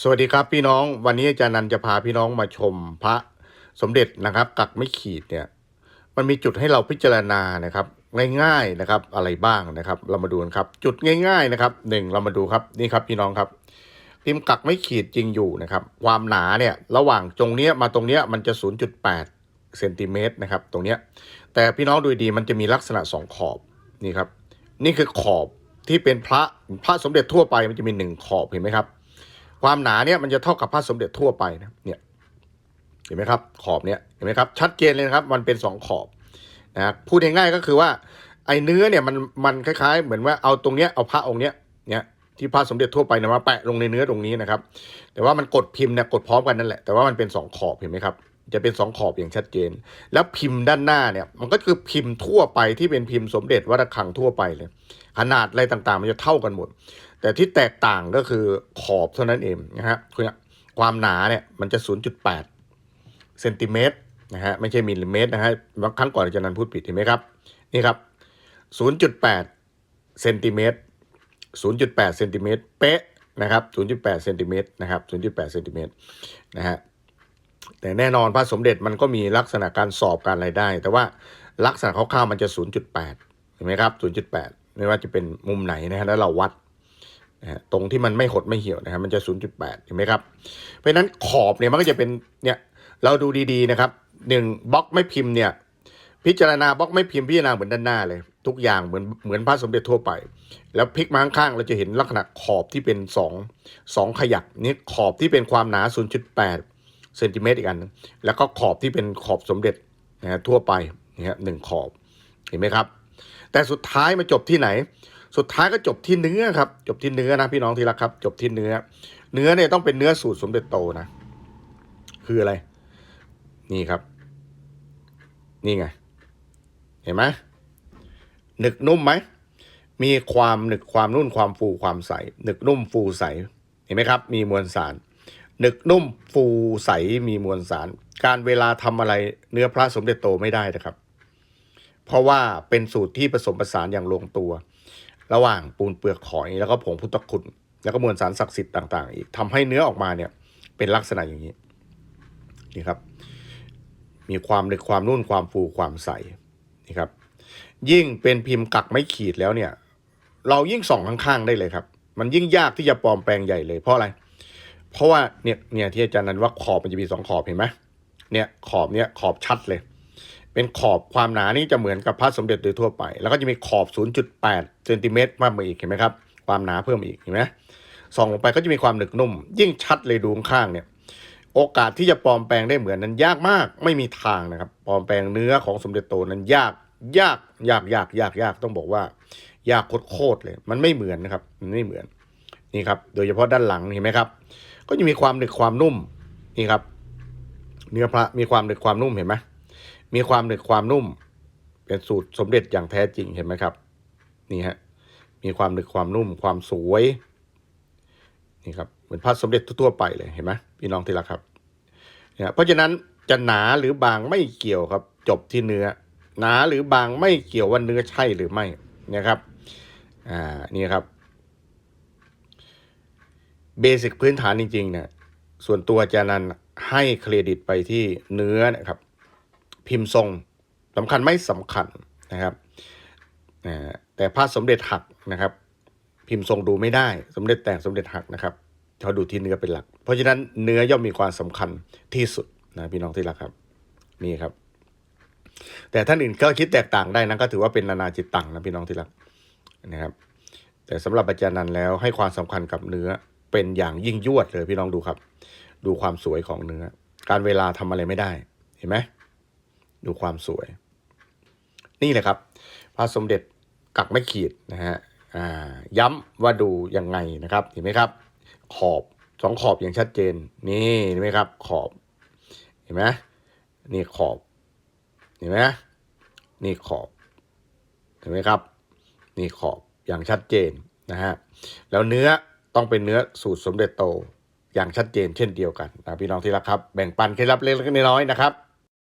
สวัสดีครับพี่น้องวันนี้อาจารย์นันจะพาพี่น้องมาชมพระสมเด็จนะครับ กักไม่ขีดเนี่ยมันมีจุดให้เราพิจารณานะครับง่ายๆนะครับอะไรบ้างนะครับ เรามาดูกันครับ จุดง่าย ๆนะครับหนึ่งเรามาดูครับนี่ครับพี่น้องครับพิมพ์กักไม่ขีดจริงอยู่นะครับ ความหนาเนี่ยระหว่างตรงเนี้ยมาตรงเนี้ยมันจะ 0.8เซนติเมตรนะครับตรงเนี้ยแต่พี่น้องดูดีมันจะมีลักษณะสองขอบนี่ครับนี่คือขอบที่เป็นพระพระสมเด็จทั่วไปมันจะมีหนึ่งขอบเห็นไหมครับ ความหนาเนี่ยมันจะเท่ากับพระสมเด็จทั่วไปนะเนี่ยเห็นไหมครับ ขอบเนี่ยเห็นไหมครับ ชัดเจนเลยนะครับ มันเป็นสองขอบนะพูดง่ายๆก็คือว่า ไอ้เนื้อเนี่ยมันมันคล้าย ๆ เหมือนว่าเอาตรงเนี้ยเอาพระองค์เนี้ยเนี่ยที่พระสมเด็จทั่วไปนี่ยมาแปะลงในเนื้อตรงนี้นะครับ แต่ว่ามันกดพิมพ์เนี่ยกดพร้อมกันนั่นแหละแต่ว่ามันเป็นสองขอบเห็นไหมครับจะเป็นสองขอบอย่างชัดเจน แล้วพิมพ์ด้านหน้าเนี่ย มันก็คือพิมพ์ทั่วไปที่เป็นพิมพ์สมเด็จวัดระฆังทั่วไปเลย ขนาดอะไรต่างๆ มันจะเท่ากันหมด แต่ที่แตกต่างก็คือขอบเท่านั้นเองนะฮะคือความหนาเนี่ยมันจะ 0.8เซนติเมตรนะฮะไม่ใช่มิลลิเมตรนะฮะบางครั้งก่อนอาจารย์นันพูดผิดเห็นไหมครับ นี่ครับ 0.8เซนติเมตร0.8เซนติเมตรเป๊ะนะครับ 0.8เซนติเมตรนะครับ 0.8เซนติเมตรนะฮะแต่แน่นอนพระสมเด็จมันก็มีลักษณะการสอบการอะไรได้ แต่ว่าลักษณะคร่าวๆมันจะ 0.8เห็นไหมครับ 0.8 ไม่ว่าจะเป็นมุมไหนนะฮะแล้วเราวัด นะตรงที่มันไม่หดไม่เหี่ยวนะฮะมันจะ 0.8 เห็นไหมครับ เพราะนั้นขอบเนี่ยมันก็จะเป็นเนี่ยเราดูดีๆนะครับหนึ่งบล็อกไม่พิมพ์เนี่ยพิจารณาบล็อกไม่พิมพ์พิจารณาเหมือนด้านหน้าเลย ทุกอย่างเหมือนเหมือนพระสมเด็จทั่วไป แล้วพลิกมาข้างๆเราจะเห็นลักษณะขอบที่เป็นสองสองขยักนี่ขอบที่เป็นความหนา 0.8เซนติเมตรอีกอันนึงแล้วก็ขอบที่เป็นขอบสมเด็จนะฮะทั่วไปนะฮะหนึ่งขอบเห็นไหมครับ แต่สุดท้ายมาจบที่ไหน สุดท้ายก็จบที่เนื้อครับ จบที่เนื้อนะพี่น้องที่รักครับ จบที่เนื้อ เนื้อเนี่ยต้องเป็นเนื้อสูตรสมเด็จโตนะ คืออะไร นี่ครับ นี่ไง เห็นไหมหนึกนุ่มไหม มีความหนึกความนุ่นความฟูความใส หนึกนุ่มฟูใส เห็นไหมครับ มีมวลสาร หนึกนุ่มฟูใสมีมวลสาร การเวลาทำอะไรเนื้อพระสมเด็จโตไม่ได้นะครับ เพราะว่าเป็นสูตรที่ผสมผสานอย่างลงตัว ระหว่างปูนเปลือกหอยแล้วก็ผงพุทธคุณ แล้วก็มวลสารศักดิ์สิทธิ์ต่างๆ อีกทำให้เนื้อออกมาเนี่ย เป็นลักษณะอย่างนี้นี่ครับ มีความหนึกความนุ่นความฟูความใสนี่ครับ ยิ่งเป็นพิมพ์กักไม่ขีดแล้วเนี่ย เรายิ่งส่องข้างๆได้เลยครับ มันยิ่งยากที่จะปลอมแปลงใหญ่เลยเพราะอะไร เพราะว่าเนี่ยเนี่ยที่อาจารย์นั้นว่าขอบมันจะมีสองขอบเห็นไหมเนี่ยขอบเนี่ยขอบชัดเลย เป็นขอบความหนานี่จะเหมือนกับพระสมเด็จโดยทั่วไป แล้วก็จะมีขอบ 0.8เซนติเมตรมากมาอีกเห็นไหมครับ ความหนาเพิ่มอีกเห็นไหมส่องลงไปก็จะมีความหนึกนุ่ม ยิ่งชัดเลยดูข้างเนี่ยโอกาสที่จะปลอมแปลงได้เหมือนนั้นยากมาก ไม่มีทางนะครับ ปลอมแปลงเนื้อของสมเด็จโตนั้นยากยากยากยากยากยากต้องบอกว่า ยากโคตรเลย มันไม่เหมือนนะครับมันไม่เหมือนนี่ครับ โดยเฉพาะด้านหลังเห็นไหมครับ ก็จะมีความหนึกความนุ่มนี่ครับ เนื้อพระมีความหนึกความนุ่มเห็นไหม มีความหนึกความนุ่ม เป็นสูตรสมเด็จอย่างแท้จริงเห็นไหมครับ นี่ฮะ มีความหนึกความนุ่ม ความสวย นี่ครับ เหมือนพระสมเด็จทั่วไปเลยเห็นไหมพี่น้องที่รักครับเนี่ยเพราะฉะนั้นจะหนาหรือบางไม่เกี่ยวครับ จบที่เนื้อ หนาหรือบางไม่เกี่ยวว่าเนื้อใช่หรือไม่นะครับ อ่า นี่ครับ เบสิกพื้นฐานจริงๆเนี่ยส่วนตัวอาจารย์นันให้เครดิตไปที่เนื้อนะครับ พิมพ์ทรงสำคัญไม่สำคัญนะครับแต่พระสมเด็จหักนะครับ พิมพ์ทรงดูไม่ได้สมเด็จแต่งสมเด็จหักนะครับเขาดูที่เนื้อเป็นหลัก เพราะฉะนั้นเนื้อย่อมมีความสำคัญที่สุดนะพี่น้องที่รักครับนี่ครับ แต่ท่านอื่นก็คิดแตกต่างได้นะก็ถือว่าเป็นนานาจิตตังนะพี่น้องที่รักนะครับ แต่สำหรับอาจารย์นันแล้วให้ความสำคัญกับเนื้อเป็นอย่างยิ่งยวดเลยพี่น้องดูครับ ดูความสวยของเนื้อ การเวลาทำอะไรไม่ได้เห็นไหม ดูความสวย นี่แหละครับ พระสมเด็จกักไม่ขีดนะฮะย้ำว่าดูยังไงนะครับเห็นไหมครับ ขอบสองขอบอย่างชัดเจน นี่เห็นไหมครับ ขอบเห็นไหมนี่ขอบเห็นไหมนี่ขอบเห็นไหมครับ นี่ขอบอย่างชัดเจนนะฮะแล้วเนื้อต้องเป็นเนื้อสูตรสมเด็จโตอย่างชัดเจนเช่นเดียวกันนะพี่น้องที่รักครับ แบ่งปันเคล็ดลับเล็กๆน้อยๆนะครับ